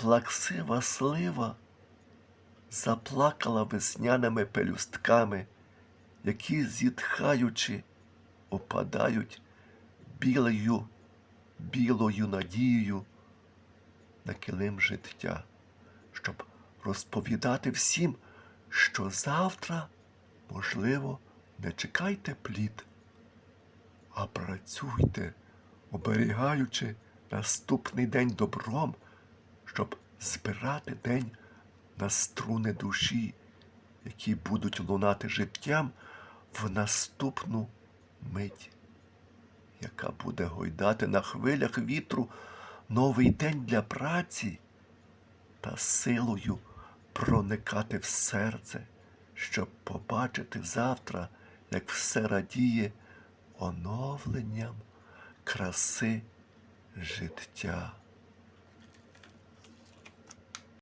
плаксива слива заплакала весняними пелюстками, які, зітхаючи, опадають білою, білою надією на килим життя, щоб розповідати всім, що завтра, можливо, не чекайте плід, а працюйте, оберігаючи наступний день добром, щоб збирати день на струни душі, які будуть лунати життям в наступну мить, яка буде гойдати на хвилях вітру новий день для праці та силою проникати в серце, щоб побачити завтра, як все радіє оновленням краси життя.